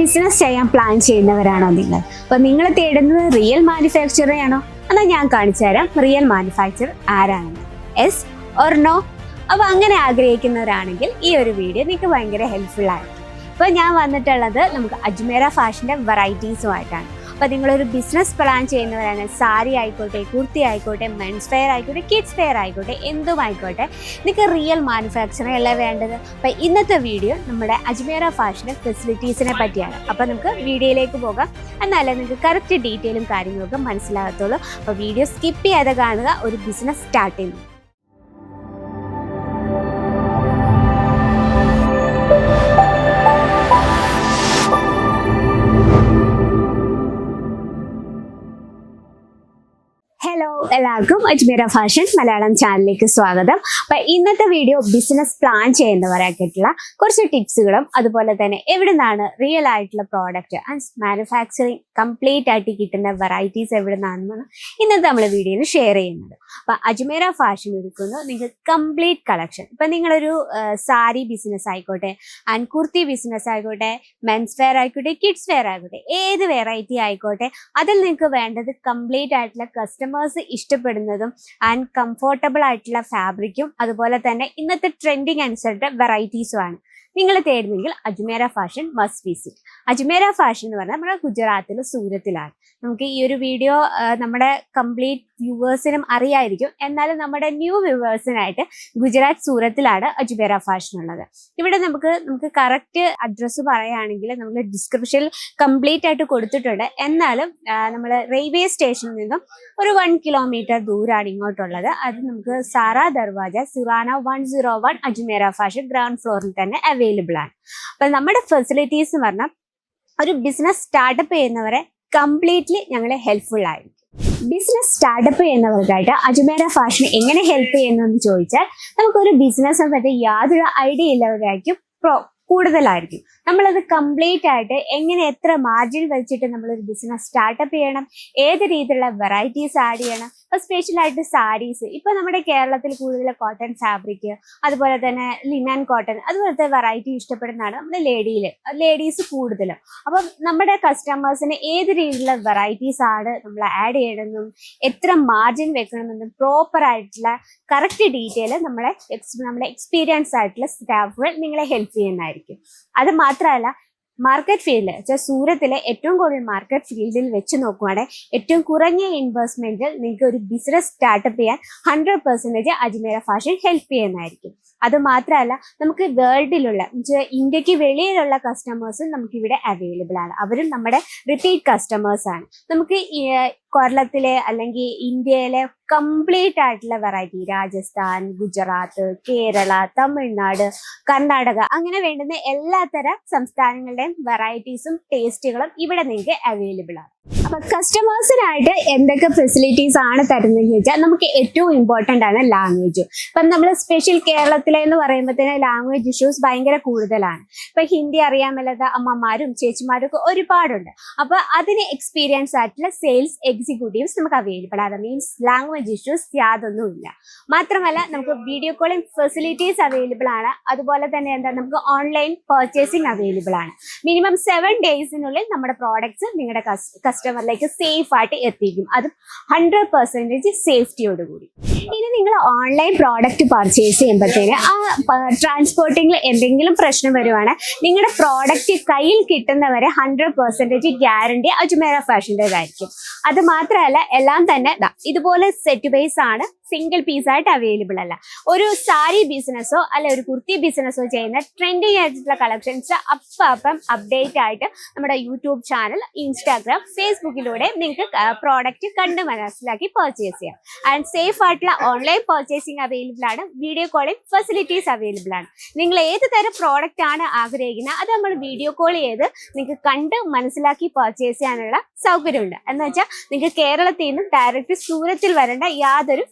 Business ചെയ്യാൻ plan ചെയ്യുന്നവരാണോ നിങ്ങൾ? അപ്പൊ നിങ്ങൾ തേടുന്നത് റിയൽ മാനുഫാക്ചറർ ആണോ? എന്നാൽ ഞാൻ കാണിച്ചു തരാം റിയൽ മാനുഫാക്ചർ ആരാണെന്ന് എസ് ഓർ നോ അപ്പൊ അങ്ങനെ ആഗ്രഹിക്കുന്നവരാണെങ്കിൽ ഈ ഒരു വീഡിയോ നിങ്ങൾക്ക് ഭയങ്കര ഹെൽപ്ഫുൾ ആയിരിക്കും. ഇപ്പൊ ഞാൻ വന്നിട്ടുള്ളത് നമുക്ക് അജ്മേര ഫാഷന്റെ വെറൈറ്റീസുമായിട്ടാണ് അപ്പൊ നിങ്ങളൊരു ബിസിനസ് പ്ലാൻ ചെയ്യുന്നവരാണ്. സാരി ആയിക്കോട്ടെ കുർത്തി ആയിക്കോട്ടെ മെൻസ് വെയർ ആയിക്കോട്ടെ കിഡ്സ് വെയർ ആയിക്കോട്ടെ എന്തും ആയിക്കോട്ടെ. നിങ്ങൾക്ക് റിയൽ മാനുഫാക്ചറിങ് അല്ല വേണ്ടത്? അപ്പോൾ ഇന്നത്തെ വീഡിയോ നമ്മുടെ അജ്മേര ഫാഷന്റെ ഫെസിലിറ്റീസിനെ പറ്റിയാണ്. അപ്പോൾ നമുക്ക് വീഡിയോയിലേക്ക് പോകാം. എന്നാലേ നിങ്ങൾക്ക് കറക്റ്റ് ഡീറ്റെയിലും കാര്യങ്ങളൊക്കെ മനസ്സിലാകത്തുള്ളൂ. അപ്പോൾ വീഡിയോ സ്കിപ്പ് ചെയ്യാതെ കാണുക. ഒരു ബിസിനസ് സ്റ്റാർട്ട് ചെയ്യുന്നു. ഹലോ എല്ലാവർക്കും. അജ്മീര ഫാഷൻ മലയാളം ചാനലിലേക്ക് സ്വാഗതം. അപ്പൊ ഇന്നത്തെ വീഡിയോ ബിസിനസ് പ്ലാൻ ചെയ്യുന്നവരാക്കിയിട്ടുള്ള കുറച്ച് ടിപ്സുകളും അതുപോലെ തന്നെ എവിടെ നിന്നാണ് റിയൽ ആയിട്ടുള്ള പ്രോഡക്റ്റ് ആൻഡ് മാനുഫാക്ചറിങ് കംപ്ലീറ്റ് ആയിട്ട് കിട്ടുന്ന വെറൈറ്റീസ് എവിടെ നിന്നാണെന്നാണ് ഇന്നത്തെ നമ്മൾ വീഡിയോയിൽ ഷെയർ ചെയ്യുന്നത്. അപ്പൊ അജ്മീര ഫാഷൻ ഒരുക്കുന്നു. നിങ്ങൾക്ക് കംപ്ലീറ്റ് കളക്ഷൻ ഇപ്പൊ നിങ്ങളൊരു സാരി ബിസിനസ് ആയിക്കോട്ടെ ആൻഡ് കുർത്തി ബിസിനസ് ആയിക്കോട്ടെ മെൻസ് വെയർ ആയിക്കോട്ടെ കിഡ്സ് വെയർ ആയിക്കോട്ടെ ഏത് വെറൈറ്റി ആയിക്കോട്ടെ അതിൽ നിങ്ങൾക്ക് വേണ്ടത് കംപ്ലീറ്റ് ആയിട്ടുള്ള കസ്റ്റമേഴ്സ് ഇഷ്ടപ്പെടുന്നതും ആൻഡ് കംഫോർട്ടബിൾ ആയിട്ടുള്ള ഫാബ്രിക്കും അതുപോലെ തന്നെ ഇന്നത്തെ ട്രെൻഡിങ് അനുസരിച്ച് വെറൈറ്റീസും ആണ്. നിങ്ങൾ തേടുന്നെങ്കിൽ Ajmera Fashion must visit Ajmera Fashion എന്ന് പറഞ്ഞാൽ നമ്മുടെ ഗുജറാത്തിൽ സൂരത്തിലാണ്. നമുക്ക് ഈ ഒരു വീഡിയോ നമ്മുടെ കംപ്ലീറ്റ് വ്യൂവേഴ്സിനും അറിയായിരിക്കും. എന്നാലും നമ്മുടെ ന്യൂ വ്യൂവേഴ്സിനായിട്ട് ഗുജറാത്ത് സൂറത്തിലാണ് അജ്മേര ഫാഷൻ ഉള്ളത്. ഇവിടെ നമുക്ക് നമുക്ക് കറക്റ്റ് അഡ്രസ്സ് പറയുകയാണെങ്കിൽ നമ്മൾ ഡിസ്ക്രിപ്ഷനിൽ കംപ്ലീറ്റ് ആയിട്ട് കൊടുത്തിട്ടുണ്ട്. എന്നാലും നമ്മൾ റെയിൽവേ സ്റ്റേഷനിൽ നിന്നും ഒരു വൺ കിലോമീറ്റർ ദൂരമാണ് ഇങ്ങോട്ടുള്ളത്. അത് നമുക്ക് സാറാ ദർവാജ സിറാന one zero one Ajmera Fashion ground ഫ്ലോറിൽ തന്നെ അവൈലബിൾ ആണ്. അപ്പൊ നമ്മുടെ ഫെസിലിറ്റീസ് എന്ന് പറഞ്ഞാൽ ഒരു ബിസിനസ് സ്റ്റാർട്ടപ്പ് ചെയ്യുന്നവരെ കംപ്ലീറ്റ്ലി ഞങ്ങൾ ഹെൽപ്ഫുൾ ആയിരിക്കും. ബിസിനസ് സ്റ്റാർട്ടപ്പ് ചെയ്യുന്നവർക്കായിട്ട് അജ്മേര ഫാഷൻ എങ്ങനെ ഹെൽപ്പ് ചെയ്യുന്നു എന്ന് ചോദിച്ചാൽ നമുക്കൊരു ബിസിനസ്സിനെ പറ്റി യാതൊരു ഐഡിയ ഇല്ലവരായിരിക്കും കൂടുതലായിരിക്കും. നമ്മളത് കംപ്ലീറ്റ് ആയിട്ട് എങ്ങനെ എത്ര മാർജിൻ വെച്ചിട്ട് നമ്മളൊരു ബിസിനസ് സ്റ്റാർട്ടപ്പ് ചെയ്യണം ഏത് രീതിയിലുള്ള വെറൈറ്റീസ് ആഡ് ചെയ്യണം ഇപ്പൊ സ്പെഷ്യൽ ആയിട്ട് സാരീസ് ഇപ്പൊ നമ്മുടെ കേരളത്തിൽ കൂടുതൽ കോട്ടൺ ഫാബ്രിക് അതുപോലെ തന്നെ ലിനൻ കോട്ടൺ അതുപോലത്തെ വെറൈറ്റി ഇഷ്ടപ്പെടുന്നതാണ് നമ്മുടെ ലേഡിയിൽ ലേഡീസ് കൂടുതലും. അപ്പം നമ്മുടെ കസ്റ്റമേഴ്സിന് ഏത് രീതിയിലുള്ള വെറൈറ്റീസ് ആണ് നമ്മൾ ആഡ് ചെയ്യണമെന്നും എത്ര മാർജിൻ വെക്കണമെന്നും പ്രോപ്പർ ആയിട്ടുള്ള കറക്റ്റ് ഡീറ്റെയിൽ നമ്മളെ നമ്മുടെ എക്സ്പീരിയൻസ് ആയിട്ടുള്ള സ്റ്റാഫുകൾ നിങ്ങളെ ഹെൽപ്പ് ചെയ്യുന്നതായിരിക്കും. അത് മാത്രമല്ല മാർക്കറ്റ് ഫീൽഡ് വെച്ചാൽ സൂരത്തിലെ ഏറ്റവും കൂടുതൽ മാർക്കറ്റ് ഫീൽഡിൽ വെച്ച് നോക്കുവാണെങ്കിൽ ഏറ്റവും കുറഞ്ഞ ഇൻവെസ്റ്റ്മെന്റിൽ നിങ്ങൾക്ക് ഒരു ബിസിനസ് സ്റ്റാർട്ടപ്പ് ചെയ്യാൻ hundred percentage Ajmera Fashion help ചെയ്യുന്നതായിരിക്കും. അത് മാത്രമല്ല നമുക്ക് വേൾഡിലുള്ള ഇന്ത്യയ്ക്ക് വെളിയിലുള്ള കസ്റ്റമേഴ്സും നമുക്ക് ഇവിടെ അവൈലബിൾ ആണ്. അവരും നമ്മുടെ റിപ്പീറ്റ് കസ്റ്റമേഴ്സ് ആണ്. നമുക്ക് കേരളത്തിലെ അല്ലെങ്കിൽ ഇന്ത്യയിലെ കംപ്ലീറ്റ് ആയിട്ടുള്ള വെറൈറ്റി രാജസ്ഥാൻ ഗുജറാത്ത് കേരള തമിഴ്നാട് കർണാടക അങ്ങനെ വേണ്ടുന്ന എല്ലാത്തര സംസ്ഥാനങ്ങളുടെയും വെറൈറ്റീസും ടേസ്റ്റുകളും ഇവിടെ നിങ്ങൾക്ക് അവൈലബിൾ ആണ്. അപ്പൊ കസ്റ്റമേഴ്സിനായിട്ട് എന്തൊക്കെ ഫെസിലിറ്റീസ് ആണ് തരുന്നതെന്ന് ചോദിച്ചാൽ നമുക്ക് ഏറ്റവും ഇമ്പോർട്ടന്റ് ആണ് ലാംഗ്വേജ് ഇപ്പം നമ്മൾ സ്പെഷ്യൽ കേരളത്തിലെ എന്ന് പറയുമ്പോഴത്തേന് ലാംഗ്വേജ് ഇഷ്യൂസ് ഭയങ്കര കൂടുതലാണ്. ഇപ്പൊ ഹിന്ദി അറിയാൻ മേലാത്ത അമ്മമാരും ചേച്ചിമാരും ഒക്കെ ഒരുപാടുണ്ട്. അപ്പൊ അതിന് എക്സ്പീരിയൻസ് ആയിട്ടുള്ള സെയിൽസ് എക്സിക്യൂട്ടീവ്സ് നമുക്ക് അവൈലബിൾ ആണ്. മീൻസ് ലാംഗ്വേജ് ഇഷ്യൂസ് യാതൊന്നുമില്ല മാത്രമല്ല നമുക്ക് വീഡിയോ കോളിംഗ് ഫെസിലിറ്റീസ് അവൈലബിൾ ആണ്. അതുപോലെ തന്നെ എന്താ നമുക്ക് ഓൺലൈൻ പർച്ചേസിംഗ് അവൈലബിൾ ആണ്. മിനിമം സെവൻ ഡേയ്സിനുള്ളിൽ നമ്മുടെ പ്രോഡക്റ്റ്സ് നിങ്ങളുടെ കസ്റ്റമറിലേക്ക് സേഫ് ആയിട്ട് എത്തിക്കും. അതും ഹൺഡ്രഡ് പെർസെന്റേജ് സേഫ്റ്റിയോട് കൂടി ഇനി നിങ്ങൾ ഓൺലൈൻ പ്രോഡക്റ്റ് പർച്ചേസ് ചെയ്യുമ്പോഴത്തേന് ആ ട്രാൻസ്പോർട്ടിങ്ങിൽ എന്തെങ്കിലും പ്രശ്നം വരുവാണ് നിങ്ങളുടെ പ്രോഡക്റ്റ് കയ്യിൽ കിട്ടുന്നവരെ ഹൺഡ്രഡ് പെർസെന്റേജ് ഗ്യാരണ്ടി അജ്മേര ഫാഷന്റെതായിരിക്കും അത് മാത്രമല്ല എല്ലാം തന്നെ ഇതുപോലെ സെറ്റ് ബേസ് ആണ്. സിംഗിൾ പീസ് ആയിട്ട് അവൈലബിൾ അല്ല. ഒരു സാരി ബിസിനസ്സോ അല്ലെ ഒരു കുർത്തി ബിസിനസ്സോ ചെയ്യുന്ന ട്രെൻഡിങ് ആയിട്ടുള്ള കളക്ഷൻസ് അപ്പം അപ്പം അപ്ഡേറ്റ് ആയിട്ട് നമ്മുടെ യൂട്യൂബ് ചാനൽ ഇൻസ്റ്റാഗ്രാം ഫേസ്ബുക്കിലൂടെ നിങ്ങൾക്ക് പ്രോഡക്റ്റ് കണ്ട് മനസ്സിലാക്കി പർച്ചേസ് ചെയ്യാം. ആൻഡ് സേഫ് ആയിട്ടുള്ള ഓൺലൈൻ പർച്ചേസിംഗ് അവൈലബിൾ ആണ്. വീഡിയോ കോളിംഗ് ഫെസിലിറ്റീസ് അവൈലബിൾ ആണ്. നിങ്ങൾ ഏത് തരം പ്രോഡക്റ്റ് ആണ് ആഗ്രഹിക്കുന്നത് അത് നമ്മൾ വീഡിയോ കോൾ ചെയ്ത് നിങ്ങൾക്ക് കണ്ട് മനസ്സിലാക്കി പർച്ചേസ് ചെയ്യാനുള്ള സൗകര്യമുണ്ട്. എന്ന് വെച്ചാൽ നിങ്ങൾക്ക് കേരളത്തിൽ നിന്നും ഡയറക്റ്റ് സൂരത്തിൽ വരേണ്ട യാതൊരു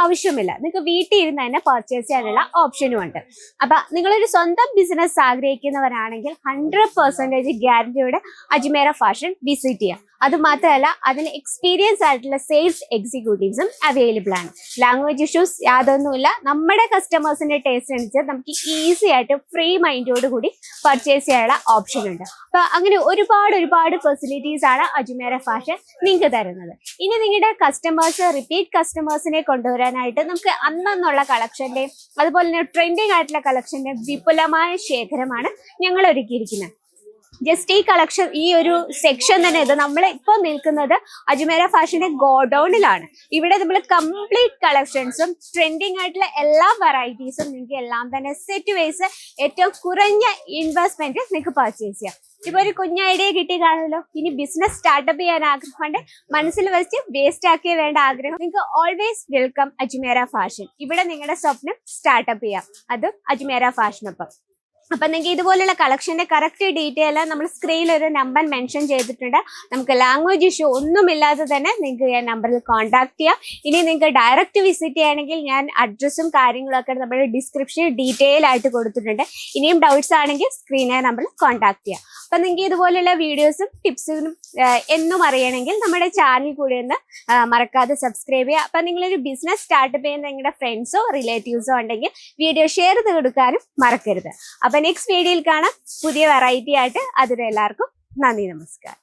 ആവശ്യമില്ല. നിങ്ങൾക്ക് വീട്ടിൽ ഇരുന്ന് തന്നെ പർച്ചേസ് ചെയ്യാനുള്ള ഓപ്ഷനും ഉണ്ട്. അപ്പൊ നിങ്ങളൊരു സ്വന്തം ബിസിനസ് ആഗ്രഹിക്കുന്നവരാണെങ്കിൽ ഹൺഡ്രഡ് പെർസെന്റേജ് ഗ്യാരണ്ടിയോടെ അജ്മേര ഫാഷൻ വിസിറ്റ് ചെയ്യാം. അത് മാത്രമല്ല അതിന് എക്സ്പീരിയൻസ് ആയിട്ടുള്ള സെയിൽസ് എക്സിക്യൂട്ടീവ്സും അവൈലബിൾ ആണ്. ലാംഗ്വേജ് ഇഷ്യൂസ് യാതൊന്നുമില്ല. നമ്മുടെ കസ്റ്റമേഴ്സിന്റെ ടേസ്റ്റ് അനുസരിച്ച് നമുക്ക് ഈസി ആയിട്ട് ഫ്രീ മൈൻഡോട് കൂടി പർച്ചേസ് ചെയ്യാനുള്ള ഓപ്ഷൻ ഉണ്ട്. അപ്പൊ അങ്ങനെ ഒരുപാട് ഒരുപാട് ഫെസിലിറ്റീസ് ആണ് അജ്മേര ഫാഷൻ നിങ്ങൾക്ക് തരുന്നത്. ഇനി നിങ്ങളുടെ കസ്റ്റമേഴ്സ് റിപ്പീറ്റ് കസ്റ്റമേഴ്സിനെ കൊണ്ടുവരാനായിട്ട് നമുക്ക് അന്നുള്ള കളക്ഷന്റെ അതുപോലെ തന്നെ ട്രെൻഡിങ് ആയിട്ടുള്ള കളക്ഷന്റെ വിപുലമായ ശേഖരമാണ് ഞങ്ങൾ ഒരുക്കിയിരിക്കുന്നത്. ജസ്റ്റ് ഈ കളക്ഷൻ ഈ ഒരു സെക്ഷൻ തന്നെ ഇത് നമ്മൾ ഇപ്പോൾ നിൽക്കുന്നത് അജ്മേര ഫാഷന്റെ ഗോഡൌണിലാണ്. ഇവിടെ നമ്മൾ കംപ്ലീറ്റ് കളക്ഷൻസും ട്രെൻഡിങ് ആയിട്ടുള്ള എല്ലാ വെറൈറ്റീസും നിങ്ങൾക്ക് എല്ലാം തന്നെ സെറ്റ് വൈസ് ഏറ്റവും കുറഞ്ഞ ഇൻവെസ്റ്റ്മെന്റ് നിങ്ങൾക്ക് പർച്ചേസ് ചെയ്യാം. ഇപ്പൊ ഒരു കുഞ്ഞ ഐഡിയ കിട്ടി കാണുമല്ലോ ഇനി ബിസിനസ് സ്റ്റാർട്ടപ്പ് ചെയ്യാൻ ആഗ്രഹമുണ്ട്. മനസ്സിൽ വെച്ച് വേസ്റ്റ് ആക്കിയ വേണ്ട ആഗ്രഹം. നിങ്ങൾക്ക് ഓൾവേസ് വെൽക്കം അജ്മേര ഫാഷൻ ഇവിടെ നിങ്ങളുടെ സ്വപ്നം സ്റ്റാർട്ടപ്പ് ചെയ്യാം. അതും അജ്മേര ഫാഷനൊപ്പം അപ്പൊ നിങ്ങൾക്ക് ഇതുപോലുള്ള കളക്ഷന്റെ കറക്റ്റ് ഡീറ്റെയിൽ നമ്മൾ സ്ക്രീനിൽ ഒരു നമ്പർ മെൻഷൻ ചെയ്തിട്ടുണ്ട്. നമുക്ക് ലാംഗ്വേജ് ഇഷ്യൂ ഒന്നുമില്ലാതെ തന്നെ നിങ്ങൾക്ക് ഞാൻ നമ്പറിൽ കോൺടാക്ട് ചെയ്യാം. ഇനി നിങ്ങൾക്ക് ഡയറക്റ്റ് വിസിറ്റ് ചെയ്യണമെങ്കിൽ ഞാൻ അഡ്രസ്സും കാര്യങ്ങളൊക്കെ നമ്മൾ ഡിസ്ക്രിപ്ഷനിൽ ഡീറ്റെയിൽ ആയിട്ട് കൊടുത്തിട്ടുണ്ട്. ഇനിയും ഡൗട്ട്സ് ആണെങ്കിൽ സ്ക്രീനെ നമ്പറിൽ കോൺടാക്ട് ചെയ്യാം. അപ്പൊ നിങ്ങൾക്ക് ഇതുപോലുള്ള വീഡിയോസും ടിപ്സും എന്നും അറിയണമെങ്കിൽ നമ്മുടെ ചാനൽ കൂടി ഒന്ന് മറക്കാതെ സബ്സ്ക്രൈബ് ചെയ്യുക. അപ്പൊ നിങ്ങളൊരു ബിസിനസ് സ്റ്റാർട്ടപ്പ് ചെയ്യുന്ന നിങ്ങളുടെ ഫ്രണ്ട്സോ റിലേറ്റീവ്സോ ഉണ്ടെങ്കിൽ വീഡിയോ ഷെയർ ചെയ്ത് കൊടുക്കാനും മറക്കരുത്. അപ്പൊ നെക്സ്റ്റ് വീഡിയോയിൽ കാണാം. പുതിയ വെറൈറ്റി ആയിട്ട്. അതിന് എല്ലാവർക്കും നന്ദി നമസ്കാരം.